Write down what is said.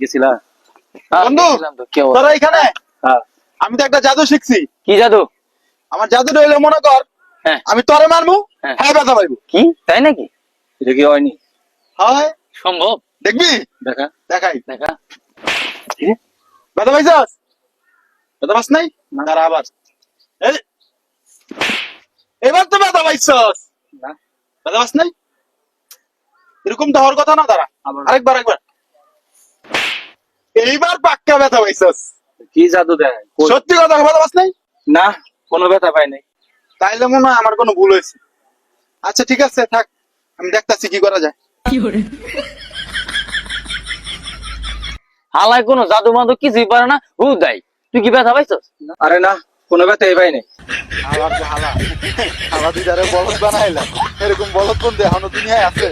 গেছিলা? হ্যাঁ, বন্ধু? তোরা এখানে? হ্যাঁ। আমি তো একটা জাদু শিখছি। কি জাদু? আমার জাদু হইলে মনে কর হ্যাঁ। আমি তরে মারবো হ্যাঁ। ব্যথা পাইবো। কি? তাই নাকি? এটা কি হয়নি? হয়? সম্ভব? দেখবি? দেখা। দেখাই। দেখা। ব্যথা পাইছস? ব্যথা পাস নাই? দাঁড়া আবার। এবার তো ব্যথা পাইছস। না। ব্যথা পাস নাই? এরকম তো হওয়ার কথা না আবার। আরেকবার আরেকবার। এইবার পাক্কা ব্যথা পাইছস। কি জাদু দেয়? সত্যি কথা ব্যথা পাস নাই? না কোনো ব্যথা পাই নাই। তাইলে মনে হয় আমার কোনো ভুল হয়েছে। আচ্ছা ঠিক আছে থাক। আমি দেখতাছি কি করা যায়। হালায় কোনো জাদু মাদু কিছুই পারে না। হু দেয় তুই কি ব্যথা পাইছস? আরে না কোনো ব্যথাই পাই নাই। আবার যে হালা। হালা দিদারে বলদ বানাইলাম এরকম বলদ কোন দেখানো দুনিয়ায় আছে?